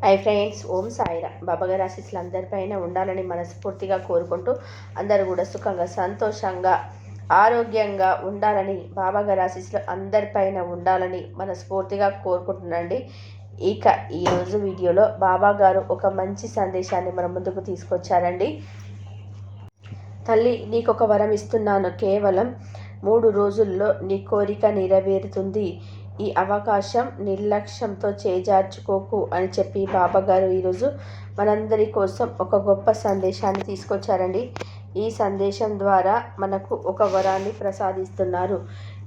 Hi friends ఓం సాయిరా బాబాగారి ఆశీస్సులు అందరిపైన ఉండాలని మనస్ఫూర్తిగా కోరుకుంటూ అందరూ కూడా సుఖంగా సంతోషంగా ఆరోగ్యంగా ఉండాలని బాబాగారి ఆశీస్సులు అందరిపైన ఉండాలని మనస్ఫూర్తిగా కోరుకుంటున్నాండి ఇక ఈరోజు వీడియోలో బాబా గారు ఒక మంచి సందేశాన్ని మన ముందుకు తీసుకొచ్చారండి. తల్లి నీకు ఒక వరం ఇస్తున్నాను. కేవలం మూడు రోజుల్లో నీ కోరిక నెరవేరుతుంది. ఈ అవకాశం నిర్లక్ష్యంతో చేజార్చుకోకు అని చెప్పి బాబాగారు ఈరోజు మనందరి కోసం ఒక గొప్ప సందేశాన్ని తీసుకొచ్చారండి. ఈ సందేశం ద్వారా మనకు ఒక వరాన్ని ప్రసాదిస్తున్నారు.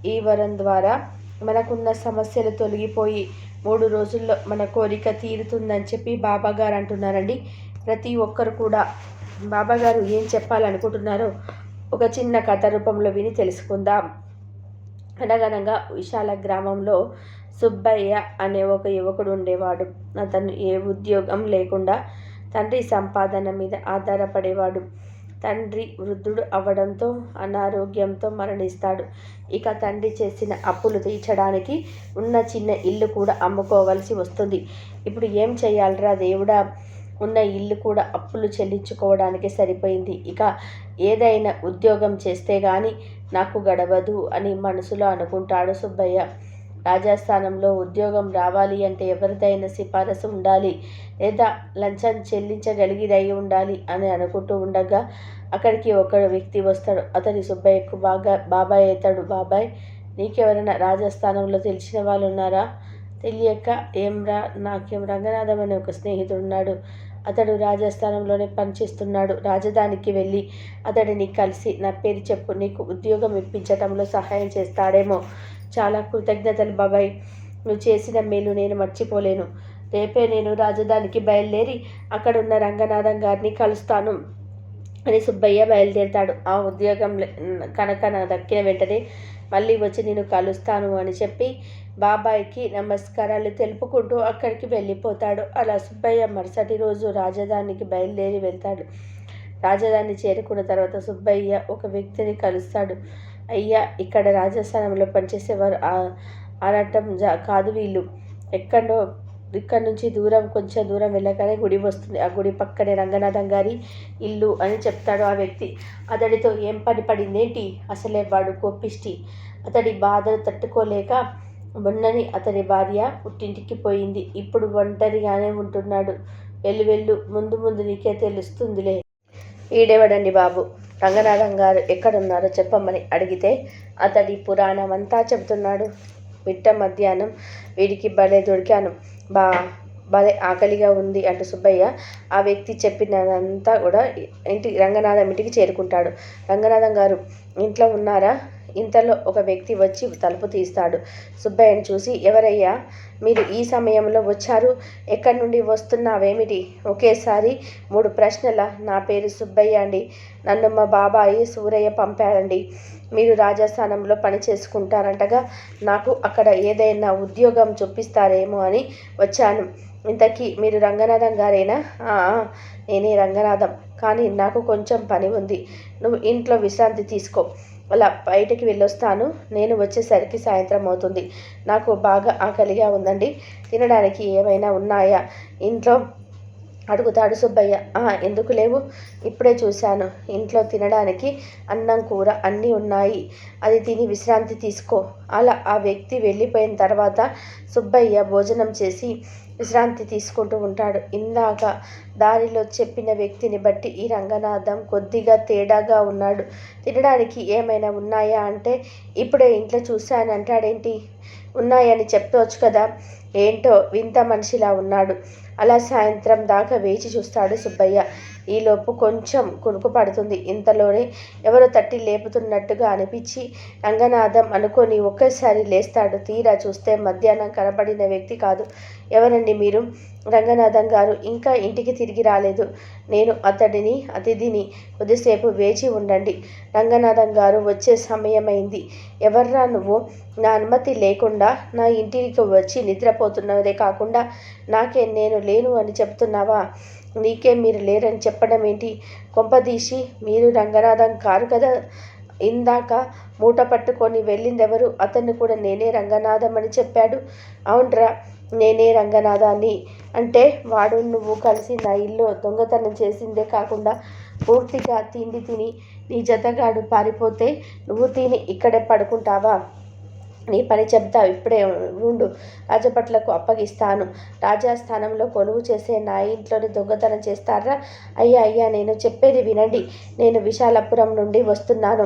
ఈ వరం ద్వారా మనకున్న సమస్యలు తొలగిపోయి మూడు రోజుల్లో మన కోరిక తీరుతుందని చెప్పి బాబాగారు అంటున్నారండి. ప్రతి ఒక్కరు కూడా బాబాగారు ఏం చెప్పాలనుకుంటున్నారో ఒక చిన్న కథ రూపంలో విని తెలుసుకుందాం. అనగనగా విశాల గ్రామంలో సుబ్బయ్య అనే ఒక యువకుడు ఉండేవాడు. అతను ఏ ఉద్యోగం లేకుండా తండ్రి సంపాదన మీద ఆధారపడేవాడు. తండ్రి వృద్ధుడు అవ్వడంతో అనారోగ్యంతో మరణిస్తాడు. ఇక తండ్రి చేసిన అప్పులు తీర్చడానికి ఉన్న చిన్న ఇల్లు కూడా అమ్ముకోవలసి వస్తుంది. ఇప్పుడు ఏం చేయాలరా దేవుడా? ఉన్న ఇల్లు కూడా అప్పులు చెల్లించుకోవడానికి సరిపోయింది. ఇక ఏదైనా ఉద్యోగం చేస్తే కానీ నాకు గడవదు అని మనసులో అనుకుంటాడు సుబ్బయ్య. రాజస్థానంలో ఉద్యోగం రావాలి అంటే ఎవరిదైనా సిఫారసు ఉండాలి లేదా లంచం చెల్లించగలిగిదై ఉండాలి అని అనుకుంటూ ఉండగా అక్కడికి ఒక వ్యక్తి వస్తాడు. అతని సుబ్బయ్యకు బాగా బాబాయ్ అవుతాడు. బాబాయ్ నీకెవరైనా రాజస్థానంలో తెలిసిన వాళ్ళు ఉన్నారా తెలియక ఏం రా నాకేం రంగనాథం అనే ఒక స్నేహితుడు ఉన్నాడు అతడు రాజస్థానంలోనే పనిచేస్తున్నాడు. రాజధానికి వెళ్ళి అతడిని కలిసి నా పేరు చెప్పు నీకు ఉద్యోగం ఇప్పించటంలో సహాయం చేస్తాడేమో. చాలా కృతజ్ఞతలు బాబాయ్. నువ్వు చేసిన మేలు నేను మర్చిపోలేను. రేపే నేను రాజధానికి బయలుదేరి అక్కడున్న రంగనాథం గారిని కలుస్తాను అని సుబ్బయ్య బయలుదేరుతాడు. ఆ ఉద్యోగం కనుక నా దక్కిన వెంటనే మళ్ళీ వచ్చి నేను కలుస్తాను అని చెప్పి బాబాయ్కి నమస్కారాలు తెలుపుకుంటూ అక్కడికి వెళ్ళిపోతాడు. అలా సుబ్బయ్య మరుసటి రోజు రాజధానికి బయలుదేరి వెళ్తాడు. రాజధాని చేరుకున్న తర్వాత సుబ్బయ్య ఒక వ్యక్తిని కలుస్తాడు. అయ్యా ఇక్కడ రాజస్థానంలో పనిచేసేవారు ఆరాటం జా కాదు వీళ్ళు. ఎక్కడో ఇక్కడ నుంచి దూరం కొంచెం దూరం వెళ్ళగానే గుడి వస్తుంది. ఆ గుడి పక్కనే రంగనాథం గారి ఇల్లు అని చెప్తాడు ఆ వ్యక్తి. అతడితో ఏం పని పడిందేంటి? అసలే వాడు కోపిష్టి. అతడి బాధలు తట్టుకోలేక మొన్నని అతని భార్య పుట్టింటికి పోయింది. ఇప్పుడు ఒంటరిగానే ఉంటున్నాడు. వెళ్ళు వెళ్ళు. ముందు ముందు నీకే తెలుస్తుందిలే. ఈడేవడండి బాబు? రంగనాథం గారు ఎక్కడున్నారో చెప్పమని అడిగితే అతడి పురాణం అంతా చెబుతున్నాడు. మిట్ట మధ్యాహ్నం వీడికి భలే దొరికాను. బా భలే ఆకలిగా ఉంది అంటూ సుబ్బయ్య ఆ వ్యక్తి చెప్పినదంతా కూడా ఇంటి రంగనాథం ఇంటికి చేరుకుంటాడు. రంగనాథం గారు ఇంట్లో ఉన్నారా? ఇంతలో ఒక వ్యక్తి వచ్చి తలుపు తీస్తాడు. సుబ్బయ్యను చూసి ఎవరయ్యా? మీరు ఈ సమయంలో వచ్చారు? ఎక్కడి నుండి వస్తున్నావేమిటి? ఒకేసారి మూడు ప్రశ్నల నా పేరు సుబ్బయ్య అండి. నన్ను మా బాబాయి సూరయ్య పంపాడండి. మీరు రాజస్థానంలో పని చేసుకుంటారంటగా నాకు అక్కడ ఏదైనా ఉద్యోగం చూపిస్తారేమో అని వచ్చాను. ఇంతకీ మీరు రంగనాథం గారేనా? నేనే రంగనాథం. కానీ నాకు కొంచెం పని ఉంది. నువ్వు ఇంట్లో విశ్రాంతి తీసుకో. అలా బయటికి వెళ్ళొస్తాను. నేను వచ్చేసరికి సాయంత్రం అవుతుంది. నాకు బాగా ఆకలిగా ఉందండి. తినడానికి ఏమైనా ఉన్నాయా? ఇంట్లో అడుగుతాడు సుబ్బయ్య. ఎందుకు లేవు? ఇప్పుడే చూశాను. ఇంట్లో తినడానికి అన్నం కూర అన్నీ ఉన్నాయి. అది తిని విశ్రాంతి తీసుకో. అలా ఆ వ్యక్తి వెళ్ళిపోయిన తర్వాత సుబ్బయ్య భోజనం చేసి విశ్రాంతి తీసుకుంటూ ఉంటాడు. ఇందాక దారిలో చెప్పిన వ్యక్తిని బట్టి ఈ రంగనాథం కొద్దిగా తేడాగా ఉన్నాడు. తినడానికి ఏమైనా ఉన్నాయా అంటే ఇప్పుడే ఇంట్లో చూశాను అంటాడేంటి? ఉన్నాయని చెప్పవచ్చు కదా. ఏంటో వింత మనిషిలా ఉన్నాడు. అలా సాయంత్రం దాకా వేచి చూస్తాడు సుబ్బయ్య. ఈలోపు కొంచెం కునుకు పడుతుంది. ఇంతలోనే ఎవరో తట్టి లేపుతున్నట్టుగా అనిపించి రంగనాథం అనుకొని ఒక్కసారి లేస్తాడు. తీరా చూస్తే మధ్యాహ్నం కనబడిన వ్యక్తి కాదు. ఎవరండి మీరు? రంగనాథం గారు ఇంకా ఇంటికి తిరిగి రాలేదు. నేను అతడిని అతిథిని కొద్దిసేపు వేచి ఉండండి. రంగనాథం గారు వచ్చే సమయమైంది. ఎవర్రా నువ్వు? నా అనుమతి లేకుండా నా ఇంటికి వచ్చి నిద్రపోతున్నదే కాకుండా నాకే నేను లేను అని చెప్తున్నావా? నీకే మీరు లేరని చెప్పడం ఏంటి? కొంపదీసి మీరు రంగనాథం కారు కదా? ఇందాక మూట పట్టుకొని వెళ్ళిందెవరు? అతన్ని కూడా నేనే రంగనాథం అని చెప్పాడు. అవునరా నేనే రంగనాథాన్ని. అంటే వాడు నువ్వు కలిసి నా ఇల్లు దొంగతనం చేసిందే కాకుండా పూర్తిగా తిండి తిని నీ జతగాడు పారిపోతే నువ్వు తిని ఇక్కడే పడుకుంటావా? నీ పని చెప్తా ఇప్పుడే ఉండు. రాజభట్లకు అప్పగిస్తాను. రాజాస్థానంలో కొలువు చేసే నా ఇంట్లోని దొంగతనం చేస్తారా? అయ్యా అయ్యా నేను చెప్పేది వినండి. నేను విశాలపురం నుండి వస్తున్నాను.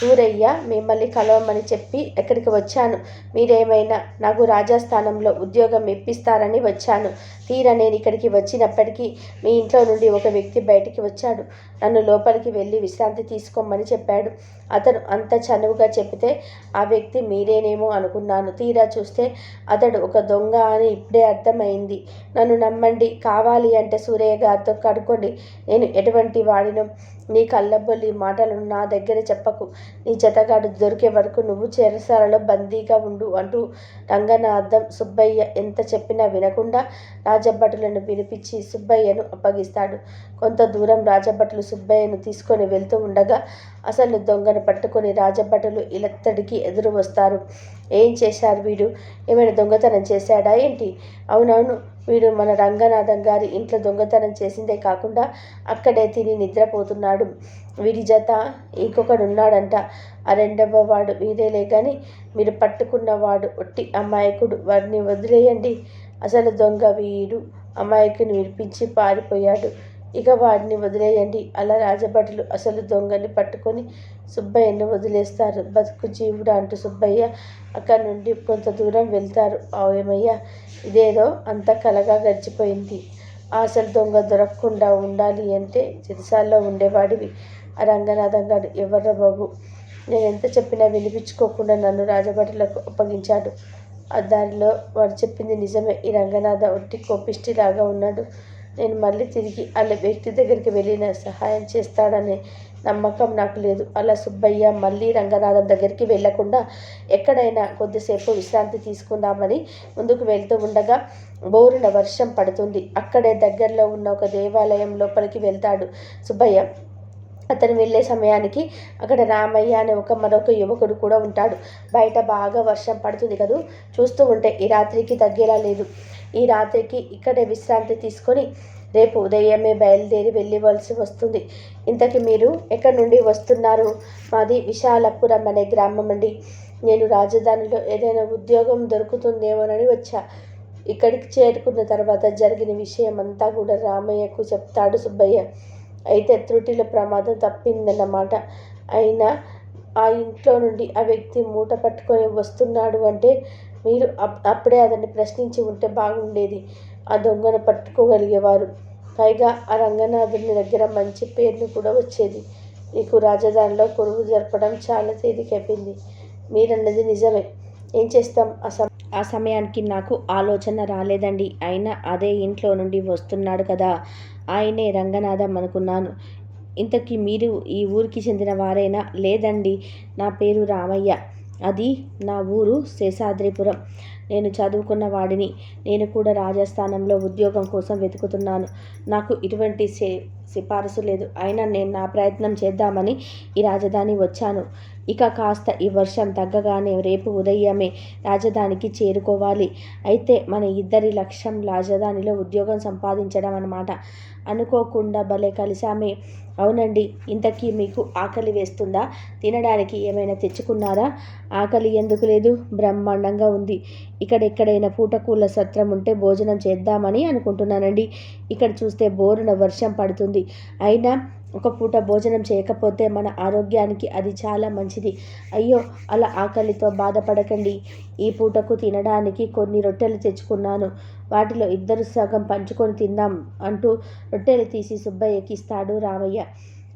సూరయ్య మిమ్మల్ని కలవమని చెప్పి ఎక్కడికి వచ్చాను? మీరేమైనా నాకు రాజస్థానంలో ఉద్యోగం ఇప్పిస్తారని వచ్చాను. తీరా నేను ఇక్కడికి వచ్చినప్పటికీ మీ ఇంట్లో నుండి ఒక వ్యక్తి బయటికి వచ్చాడు. నన్ను లోపలికి వెళ్ళి విశ్రాంతి తీసుకోమని చెప్పాడు. అతను అంత చనువుగా చెబితే ఆ వ్యక్తి మీరేనే ఏమో అనుకున్నాను. తీరా చూస్తే అతడు ఒక దొంగ అని ఇప్పుడే అర్థమైంది. నన్ను నమ్మండి. కావాలి అంటే సూరయ్య గారితో కడుక్కోండి. నేను ఎటువంటి వాడినో నీ కళ్ళబొల్లి మాటలను నా దగ్గర చెప్పకు. నీ జతగాడు దొరికే వరకు నువ్వు చెరసాలలో బందీగా ఉండు అంటూ రంగనాథం సుబ్బయ్య ఎంత చెప్పినా వినకుండా రాజభటులను పిలిపించి సుబ్బయ్యను అప్పగిస్తాడు. కొంత దూరం రాజభటులు సుబ్బయ్యను తీసుకొని వెళ్తూ ఉండగా అసలు దొంగను పట్టుకొని రాజభటులు ఇలత్తడికి ఎదురు వస్తారు. ఏం చేశారు వీడు? ఏమైనా దొంగతనం చేశాడా ఏంటి? అవునవును వీడు మన రంగనాథం గారి ఇంట్లో దొంగతనం చేసిందే కాకుండా అక్కడే తిని నిద్రపోతున్నాడు. వీడి జత ఇంకొకడు ఉన్నాడంట. ఆ రెండవ వాడు వీరేలే కానీ మీరు పట్టుకున్నవాడు ఒట్టి అమాయకుడు. వాడిని వదిలేయండి. అసలు దొంగ వీడు. అమాయకుని విడిపించి పారిపోయాడు. ఇక వాడిని వదిలేయండి. అలా రాజభటులు అసలు దొంగని పట్టుకొని సుబ్బయ్యను వదిలేస్తారు. బతుకు జీవుడు అంటూ సుబ్బయ్య అక్కడి నుండి కొంత దూరం వెళ్తారు. ఏమయ్య ఇదేదో అంత కలగా గడిచిపోయింది. అసలు దొంగ దొరకకుండా ఉండాలి అంటే చిరసాల్లో ఉండేవాడివి. ఆ రంగనాథం గారు ఎవర్రా బాబు? నేను ఎంత చెప్పినా వినిపించుకోకుండా నన్ను రాజభటులకు అప్పగించాడు. ఆ దారిలో వాడు చెప్పింది నిజమే. ఈ రంగనాథ ఒట్టి కోపిష్టిలాగా ఉన్నాడు. నేను మళ్ళీ తిరిగి వాళ్ళ వ్యక్తి దగ్గరికి వెళ్ళిన సహాయం చేస్తాడనే నమ్మకం నాకు లేదు. అలా సుబ్బయ్య మళ్ళీ రంగనాథం దగ్గరికి వెళ్ళకుండా ఎక్కడైనా కొద్దిసేపు విశ్రాంతి తీసుకుందామని ముందుకు వెళ్తూ ఉండగా బోరున వర్షం పడుతుంది. అక్కడే దగ్గరలో ఉన్న ఒక దేవాలయం లోపలికి వెళ్తాడు సుబ్బయ్య. అతను వెళ్ళే సమయానికి అక్కడ రామయ్య అనే ఒక మరొక యువకుడు కూడా ఉంటాడు. బయట బాగా వర్షం పడుతుంది కదూ? చూస్తూ ఉంటే ఈ రాత్రికి తగ్గేలా లేదు. ఈ రాత్రికి ఇక్కడే విశ్రాంతి తీసుకొని రేపు ఉదయమే బయలుదేరి వెళ్ళవలసి వస్తుంది. ఇంతకి మీరు ఎక్కడి నుండి వస్తున్నారు? మాది విశాలపురం అనే గ్రామం అండి. నేను రాజధానిలో ఏదైనా ఉద్యోగం దొరుకుతుందేమోనని వచ్చా. ఇక్కడికి చేరుకున్న తర్వాత జరిగిన విషయం అంతా కూడా రామయ్యకు చెప్తాడు సుబ్బయ్య. అయితే త్రుటిల ప్రమాదం తప్పిందన్నమాట. అయినా ఆ ఇంట్లో నుండి ఆ వ్యక్తి మూట పట్టుకొని వస్తున్నాడు అంటే మీరు అప్పుడే అతన్ని ప్రశ్నించి ఉంటే బాగుండేది. ఆ దొంగను పట్టుకోగలిగేవారు. పైగా ఆ రంగనాథుని దగ్గర మంచి పేర్లు కూడా వచ్చేది. నీకు రాజధానిలో కొలువు జరపడం చాలా తేలికైపోయింది. మీరన్నది నిజమే. ఏం చేస్తాం? ఆ ఆ సమయానికి నాకు ఆలోచన రాలేదండి. అయినా అదే ఇంట్లో నుండి వస్తున్నాడు కదా. ఆయనే రంగనాథం అనుకున్నాను. ఇంతకీ మీరు ఈ ఊరికి చెందిన వారైనా? లేదండి నా పేరు రామయ్య. అది నా ఊరు శేషాద్రిపురం. నేను చదువుకున్న వాడిని. నేను కూడా రాజస్థానంలో ఉద్యోగం కోసం వెతుకుతున్నాను. నాకు ఇటువంటి సే సిఫారసు లేదు. అయినా నేను నా ప్రయత్నం చేద్దామని ఈ రాజధాని వచ్చాను. ఇక కాస్త ఈ వర్షం తగ్గగానే రేపు ఉదయమే రాజధానికి చేరుకోవాలి. అయితే మన ఇద్దరి లక్ష్యం రాజధానిలో ఉద్యోగం సంపాదించడం అన్నమాట. అనుకోకుండా భలే కలిసామే అవునండి ఇంతకీ మీకు ఆకలి వేస్తుందా? తినడానికి ఏమైనా తెచ్చుకున్నారా? ఆకలి ఎందుకు లేదు? బ్రహ్మాండంగా ఉంది. ఇక్కడ ఎక్కడైనా పూటకూల సత్రం ఉంటే భోజనం చేద్దామని అనుకుంటున్నానండి. ఇక్కడ చూస్తే బోరున వర్షం పడుతుంది. అయినా ఒక పూట భోజనం చేయకపోతే మన ఆరోగ్యానికి అది చాలా మంచిది. అయ్యో అలా ఆకలితో బాధపడకండి. ఈ పూటకు తినడానికి కొన్ని రొట్టెలు తెచ్చుకున్నాను. వాటిలో ఇద్దరు సగం పంచుకొని తిందాం అంటూ రొట్టెలు తీసి సుబ్బయ్యకి ఇస్తాడు రామయ్య.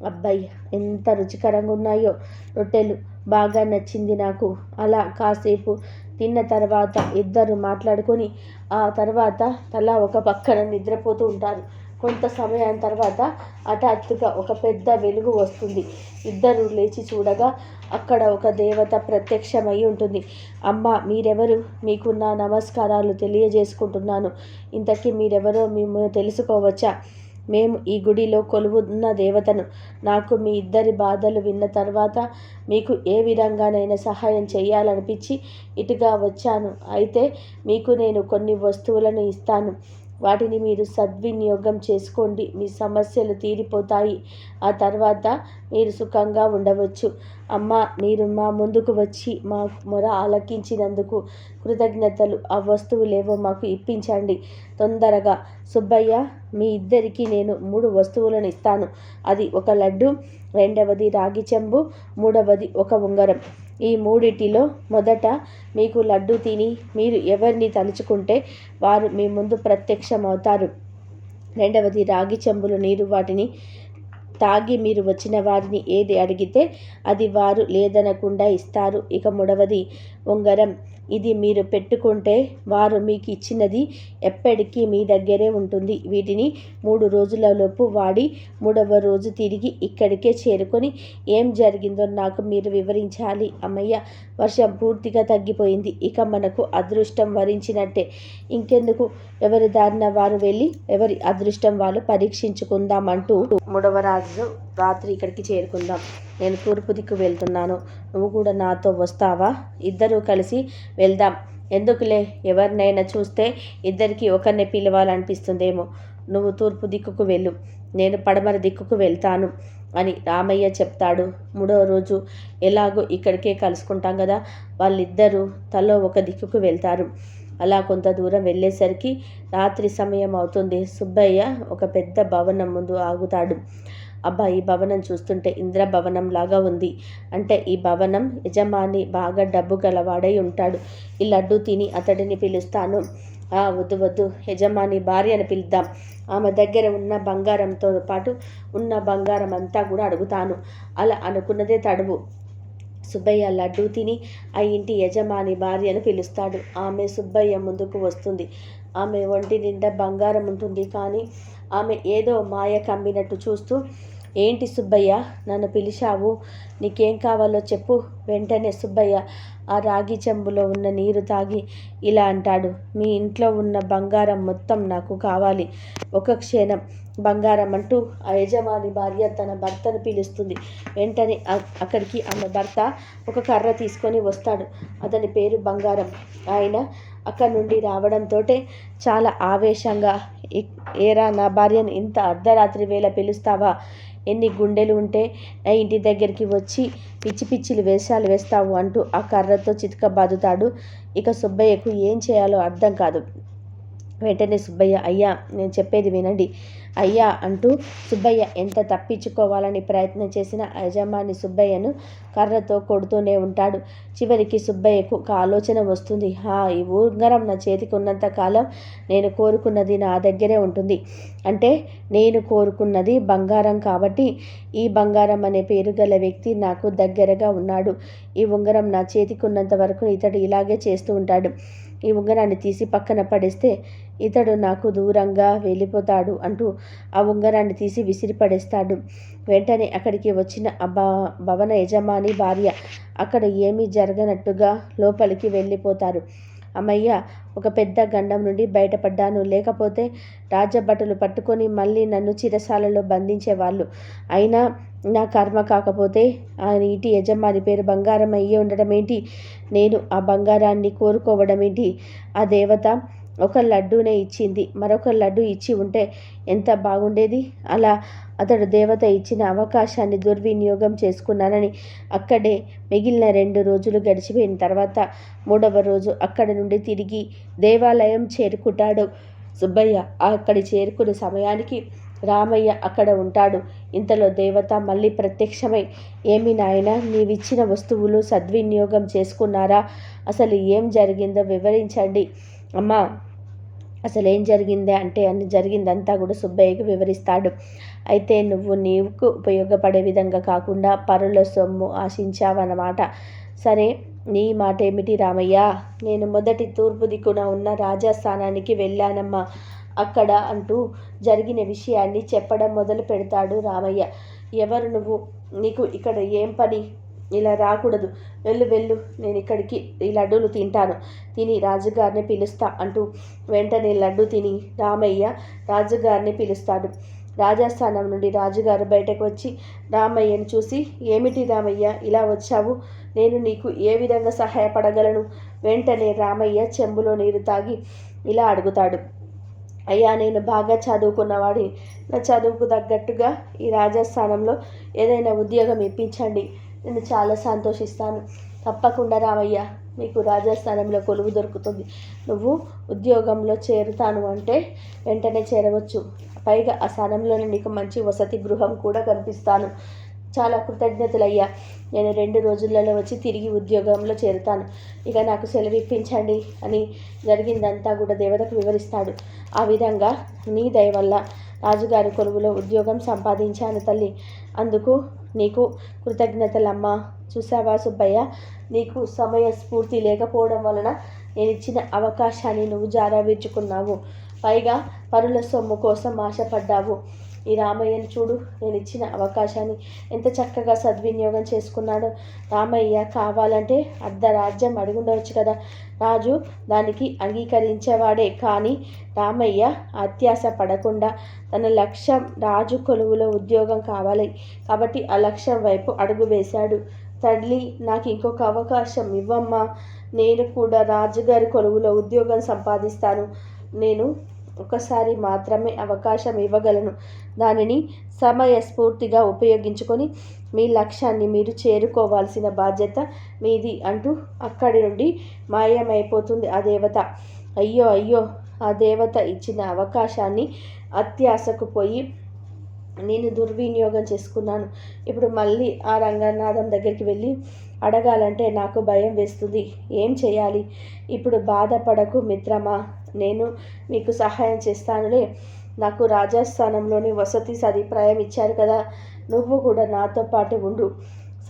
అబ్బాయి ఎంత రుచికరంగా ఉన్నాయో రొట్టెలు. బాగా నచ్చింది నాకు. అలా కాసేపు తిన్న తర్వాత ఇద్దరు మాట్లాడుకొని ఆ తర్వాత తలా ఒక పక్కన నిద్రపోతూ ఉంటారు. కొంత సమయం తర్వాత హఠాత్తుగా ఒక పెద్ద వెలుగు వస్తుంది. ఇద్దరు లేచి చూడగా అక్కడ ఒక దేవత ప్రత్యక్షమై ఉంటుంది. అమ్మ మీరెవరు? మీకు నా నమస్కారాలు తెలియజేసుకుంటున్నాను. ఇంతకీ మీరెవరో మేము తెలుసుకోవచ్చా? మేము ఈ గుడిలో కొలువున్న దేవతను. నాకు మీ ఇద్దరి బాధలు విన్న తర్వాత మీకు ఏ విధంగానైనా సహాయం చేయాలనిపించి ఇటుగా వచ్చాను. అయితే మీకు నేను కొన్ని వస్తువులను ఇస్తాను. వాటిని మీరు సద్వినియోగం చేసుకోండి. మీ సమస్యలు తీరిపోతాయి. ఆ తర్వాత మీరు సుఖంగా ఉండవచ్చు. అమ్మ మీరు మా ముందుకు వచ్చి మా మొర ఆలకించినందుకు కృతజ్ఞతలు. ఆ వస్తువులేవో మాకు ఇప్పించండి. తొందరగా. సుబ్బయ్య మీ ఇద్దరికి నేను మూడు వస్తువులను ఇస్తాను. అది ఒక లడ్డు రెండవది రాగి చెంబు మూడవది ఒక ఉంగరం. ఈ మూడిటిలో మొదట మీకు లడ్డు తిని మీరు ఎవరిని తలుచుకుంటే వారు మీ ముందు ప్రత్యక్షమవుతారు. రెండవది రాగి చెంబులు నీరు వాటిని తాగి మీరు వచ్చిన వారిని ఏది అడిగితే అది వారు లేదనకుండా ఇస్తారు. ఇక మూడవది ఉంగరం. ఇది మీరు పెట్టుకుంటే వారు మీకు ఇచ్చినది ఎప్పటికీ మీ దగ్గరే ఉంటుంది. వీటిని మూడు రోజులలోపు వాడి మూడవ రోజు తిరిగి ఇక్కడికే చేరుకొని ఏం జరిగిందో నాకు మీరు వివరించాలి. అమ్మయ్య వర్షం పూర్తిగా తగ్గిపోయింది. ఇక మనకు అదృష్టం వరించినట్టే. ఇంకెందుకు? ఎవరి దారిన వారు వెళ్ళి ఎవరి అదృష్టం వాళ్ళు పరీక్షించుకుందామంటూ మూడవ రాజు రాత్రి ఇక్కడికి చేరుకుందాం. నేను తూర్పు దిక్కు వెళ్తున్నాను. నువ్వు కూడా నాతో వస్తావా? ఇద్దరూ కలిసి వెళ్దాం. ఎందుకులే? ఎవరినైనా చూస్తే ఇద్దరికి ఒకరిని పిలవాలనిపిస్తుందేమో. నువ్వు తూర్పు దిక్కుకు వెళ్ళు. నేను పడమర దిక్కుకు వెళ్తాను అని రామయ్య చెప్తాడు. మూడో రోజు ఎలాగో ఇక్కడికే కలుసుకుంటాం కదా. వాళ్ళిద్దరూ తలో ఒక దిక్కుకు వెళ్తారు. అలా కొంత దూరం వెళ్ళేసరికి రాత్రి సమయం అవుతుంది. సుబ్బయ్య ఒక పెద్ద భవనం ముందు ఆగుతాడు. అబ్బా ఈ భవనం చూస్తుంటే ఇంద్ర భవనం లాగా ఉంది. అంటే ఈ భవనం యజమాని బాగా డబ్బు గలవాడై ఉంటాడు. ఈ లడ్డు తిని అతడిని పిలుస్తాను. ఆ వద్దు వద్దు యజమాని భార్య అని పిలుద్దాం. ఆమె దగ్గర ఉన్న బంగారంతో పాటు ఉన్న బంగారం అంతా కూడా అడుగుతాను. అలా అనుకున్నదే తడువు. సుబ్బయ్య లడ్డు తిని ఆ ఇంటి యజమాని భార్యను పిలుస్తాడు. ఆమె సుబ్బయ్య ముందుకు వస్తుంది. ఆమె ఒంటి నిండా బంగారం ఉంటుంది కానీ ఆమె ఏదో మాయ కమ్మినట్టు చూస్తూ ఏంటి సుబ్బయ్య నన్ను పిలిచావు? నీకేం కావాలో చెప్పు. వెంటనే సుబ్బయ్య ఆ రాగి చెంబులో ఉన్న నీరు తాగి ఇలా అంటాడు. మీ ఇంట్లో ఉన్న బంగారం మొత్తం నాకు కావాలి. ఒక క్షణం బంగారం అంటూ ఆ యజమాని భార్య తన భర్తను పిలుస్తుంది. వెంటనే అక్కడికి ఆమె భర్త ఒక కర్ర తీసుకొని వస్తాడు. అతని పేరు బంగారం. ఆయన అక్కడి నుండి రావడంతో చాలా ఆవేశంగా ఏరా నా భార్యను ఇంత అర్ధరాత్రి వేళ పిలుస్తావా? ఎన్ని గుండెలు ఉంటే నా ఇంటి దగ్గరికి వచ్చి పిచ్చి పిచ్చిలు వేషాలు వేస్తావు అంటూ ఆ కర్రతో చితకబాదుతాడు ఇక సుబ్బయ్యకు ఏం చేయాలో అర్థం కాదు. వెంటనే సుబ్బయ్య అయ్యా నేను చెప్పేది వినండి. అయ్యా అంటూ సుబ్బయ్య ఎంత తప్పించుకోవాలని ప్రయత్నం చేసిన యజమాని సుబ్బయ్యను కర్రతో కొడుతూనే ఉంటాడు. చివరికి సుబ్బయ్యకు ఒక ఆలోచన వస్తుంది. హా ఈ ఉంగరం నా చేతికి ఉన్నంత కాలం నేను కోరుకున్నది నా దగ్గరే ఉంటుంది. అంటే నేను కోరుకున్నది బంగారం కాబట్టి ఈ బంగారం అనే పేరు గల వ్యక్తి నాకు దగ్గరగా ఉన్నాడు. ఈ ఉంగరం నా చేతికి ఉన్నంత వరకు ఇతడు ఇలాగే చేస్తూ ఉంటాడు. ఈ ఉంగరాన్ని తీసి పక్కన పడేస్తే ఇతడు నాకు దూరంగా వెళ్ళిపోతాడు అంటూ ఆ ఉంగరాన్ని తీసి విసిరిపడేస్తాడు వెంటనే అక్కడికి వచ్చిన ఆ భవన యజమాని భార్య అక్కడ ఏమీ జరగనట్టుగా లోపలికి వెళ్ళిపోతారు. అమ్మయ్య ఒక పెద్ద గండం నుండి బయటపడ్డాను. లేకపోతే రాజభటులు పట్టుకొని మళ్ళీ నన్ను చిరసాలలో బంధించేవాళ్ళు. అయినా నా కర్మ కాకపోతే ఆ నీటి యజమాని పేరు బంగారం అయ్యి ఉండడం ఏంటి నేను ఆ బంగారాన్ని కోరుకోవడం ఏంటి ఆ దేవత ఒక లడ్డూనే ఇచ్చింది. మరొక లడ్డు ఇచ్చి ఉంటే ఎంత బాగుండేది? అలా అతడు దేవత ఇచ్చిన అవకాశాన్ని దుర్వినియోగం చేసుకున్నానని అక్కడే మిగిలిన రెండు రోజులు గడిచిపోయిన తర్వాత మూడవ రోజు అక్కడ నుండి తిరిగి దేవాలయం చేరుకుంటాడు. సుబ్బయ్య అక్కడి చేరుకునే సమయానికి రామయ్య అక్కడ ఉంటాడు. ఇంతలో దేవత మళ్ళీ ప్రత్యక్షమై ఏమి నాయన నీవిచ్చిన వస్తువులు సద్వినియోగం చేసుకున్నారా? అసలు ఏం జరిగిందో వివరించండి. అమ్మా అసలు ఏం జరిగిందే అంటే అని జరిగిందంతా కూడా సుబ్బయ్యకి వివరిస్తాడు. అయితే నువ్వు నీవుకు ఉపయోగపడే విధంగా కాకుండా పరుల సొమ్ము ఆశించావన్నమాట. సరే నీ మాట ఏమిటి రామయ్య? నేను మొదటి తూర్పు దిక్కున ఉన్న రాజస్థానానికి వెళ్ళానమ్మా. అక్కడ అంటూ జరిగిన విషయాన్ని చెప్పడం మొదలు పెడతాడు రామయ్య. ఎవరు నువ్వు? నీకు ఇక్కడ ఏం పని? ఇలా రాకూడదు. వెళ్ళు వెళ్ళు. నేను ఇక్కడికి ఈ లడ్డూలు తింటాను. తిని రాజుగారిని పిలుస్తా అంటూ వెంటనే లడ్డు తిని రామయ్య రాజుగారిని పిలుస్తాడు. రాజస్థానం నుండి రాజుగారు బయటకు వచ్చి రామయ్యను చూసి ఏమిటి రామయ్య? ఇలా వచ్చావు? నేను నీకు ఏ విధంగా సహాయపడగలను? వెంటనే రామయ్య చెంబులో నీరు తాగి ఇలా అడుగుతాడు. అయ్యా నేను బాగా చదువుకున్నవాడి నా చదువుకు తగ్గట్టుగా ఈ రాజస్థానంలో ఏదైనా ఉద్యోగం ఇప్పించండి. నేను చాలా సంతోషిస్తాను. తప్పకుండా రామయ్య నీకు రాజస్థానంలో కొలువు దొరుకుతుంది. నువ్వు ఉద్యోగంలో చేరుతాను అంటే వెంటనే చేరవచ్చు. పైగా ఆ స్థానంలోనే నీకు మంచి వసతి గృహం కూడా కనిపిస్తాను. చాలా కృతజ్ఞతలయ్యా. నేను రెండు రోజులలో వచ్చి తిరిగి ఉద్యోగంలో చేరుతాను. ఇక నాకు సెలవు ఇప్పించండి అని జరిగిందంతా కూడా దేవతకు వివరిస్తాడు. ఆ విధంగా నీ దయ వల్ల రాజుగారి కొలువులో ఉద్యోగం సంపాదించాను తల్లి. అందుకు నీకు కృతజ్ఞతలమ్మా. చూసావా సుబ్బయ్య? నీకు సమయ స్ఫూర్తి లేకపోవడం వలన నేను ఇచ్చిన అవకాశాన్ని నువ్వు జారావిర్చుకున్నావు. పైగా పరుల సొమ్ము కోసం ఆశపడ్డావు. ఈ రామయ్యను చూడు నేను ఇచ్చిన అవకాశాన్ని ఎంత చక్కగా సద్వినియోగం చేసుకున్నాడు. రామయ్య కావాలంటే అర్ధరాజ్యం అడుగుండవచ్చు కదా. రాజు దానికి అంగీకరించేవాడే కానీ రామయ్య అత్యాశ పడకుండా తన లక్ష్యం రాజు కొలువులో ఉద్యోగం కావాలి కాబట్టి ఆ లక్ష్యం వైపు అడుగు వేశాడు. తల్లి నాకు ఇంకొక అవకాశం ఇవ్వమ్మా. నేను కూడా రాజుగారి కొలువులో ఉద్యోగం సంపాదిస్తాను. నేను ఒకసారి మాత్రమే అవకాశం ఇవ్వగలను. దానిని సమయస్ఫూర్తిగా ఉపయోగించుకొని మీ లక్ష్యాన్ని మీరు చేరుకోవాల్సిన బాధ్యత మీది అంటూ అక్కడి నుండి మాయమైపోతుంది ఆ దేవత. అయ్యో అయ్యో ఆ దేవత ఇచ్చిన అవకాశాన్ని అత్యాశకు పోయి నేను దుర్వినియోగం చేసుకున్నాను. ఇప్పుడు మళ్ళీ ఆ రంగనాథం దగ్గరికి వెళ్ళి అడగాలంటే నాకు భయం వేస్తుంది. ఏం చేయాలి? ఇప్పుడు బాధపడకు మిత్రమా? నేను మీకు సహాయం చేస్తానులే. నాకు రాజస్థానంలోని వసతి సదుపాయం ఇచ్చారు కదా నువ్వు కూడా నాతో పాటు ఉండు.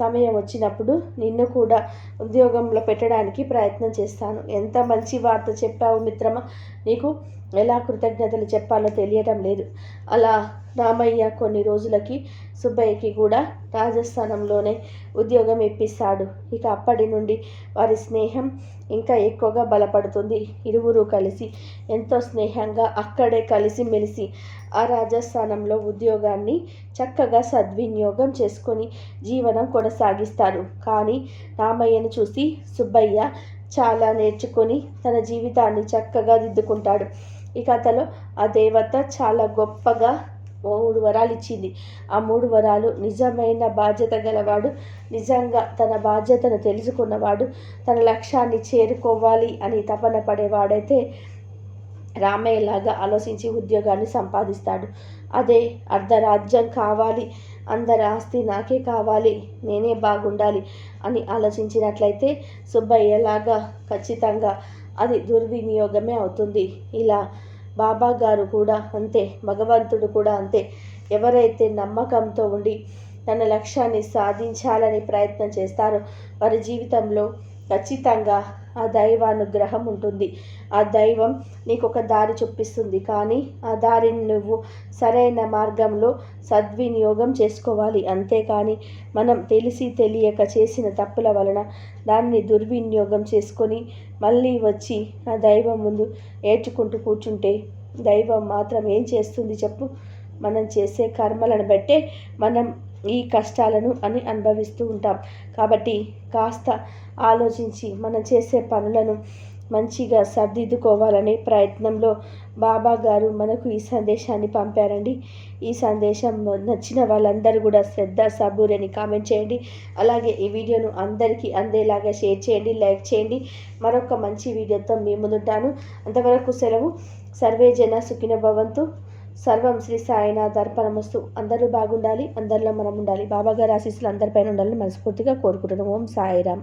సమయం వచ్చినప్పుడు నిన్ను కూడా ఉద్యోగంలో పెట్టడానికి ప్రయత్నం చేస్తాను. ఎంత మంచి వార్త చెప్పావు మిత్రమా? నీకు ఎలా కృతజ్ఞతలు చెప్పాలో తెలియటం లేదు. అలా రామయ్య కొన్ని రోజులకి సుబ్బయ్యకి కూడా రాజస్థానంలోనే ఉద్యోగం ఇప్పిస్తాడు. ఇక అప్పటి నుండి వారి స్నేహం ఇంకా ఎక్కువగా బలపడుతుంది. ఇరువురు కలిసి ఎంతో స్నేహంగా అక్కడే కలిసి మెలిసి ఆ రాజస్థానంలో ఉద్యోగాన్ని చక్కగా సద్వినియోగం చేసుకొని జీవనం కొనసాగిస్తారు. కానీ రామయ్యను చూసి సుబ్బయ్య చాలా నేర్చుకొని తన జీవితాన్ని చక్కగా దిద్దుకుంటాడు. ఈ కథలో ఆ దేవత చాలా గొప్పగా మూడు వరాలు ఇచ్చింది. ఆ మూడు వరాలు నిజమైన బాధ్యత గలవాడు నిజంగా తన బాధ్యతను తెలుసుకున్నవాడు తన లక్ష్యాన్ని చేరుకోవాలి అని తపన పడేవాడైతే రామయ్యలాగా ఆలోచించి ఉద్యోగాన్ని సంపాదిస్తాడు. అదే అర్ధరాజ్యం కావాలి అందరి ఆస్తి నాకే కావాలి నేనే బాగుండాలి అని ఆలోచించినట్లయితే సుబ్బయ్యలాగా ఖచ్చితంగా అది దుర్వినియోగమే అవుతుంది. ఇలా బాబా గారు కూడా అంతే భగవంతుడు కూడా అంతే. ఎవరైతే నమ్మకంతో ఉండి తన లక్ష్యాన్ని సాధించాలని ప్రయత్నం చేస్తారో వారి జీవితంలో ఖచ్చితంగా ఆ దైవానుగ్రహం ఉంటుంది. ఆ దైవం నీకు ఒక దారి చూపిస్తుంది. కానీ ఆ దారిని నువ్వు సరైన మార్గంలో సద్వినియోగం చేసుకోవాలి. అంతేకాని మనం తెలిసి తెలియక చేసిన తప్పుల వలన దాన్ని దుర్వినియోగం చేసుకొని మళ్ళీ వచ్చి ఆ దైవం ముందు ఏడ్చుకుంటూ కూర్చుంటే దైవం మాత్రం ఏం చేస్తుంది చెప్పు? మనం చేసే కర్మలను బట్టే మనం ఈ కష్టాలను అని అనుభవిస్తూ ఉంటాం. కాబట్టి కాస్త ఆలోచించి మనం చేసే పనులను మంచిగా సర్దిద్దుకోవాలనే ప్రయత్నంలో బాబా గారు మనకు ఈ సందేశాన్ని పంపారండి. ఈ సందేశం నచ్చిన వాళ్ళందరూ కూడా శ్రద్ధ సబూర్ అని కామెంట్ చేయండి. అలాగే ఈ వీడియోను అందరికీ అందేలాగా షేర్ చేయండి లైక్ చేయండి. మరొక మంచి వీడియోతో మీ ముందుంటాను. అంతవరకు సెలవు. సర్వే జన సుఖిన భవంతు. సర్వం శ్రీ సాయినాథ్ అర్పణమస్తు. అందరూ బాగుండాలి అందరిలో మనం ఉండాలి బాబాగారి ఆశీస్సులు అందరిపైన ఉండాలని మనస్ఫూర్తిగా కోరుకుంటున్నాం ఓం సాయిరామ్.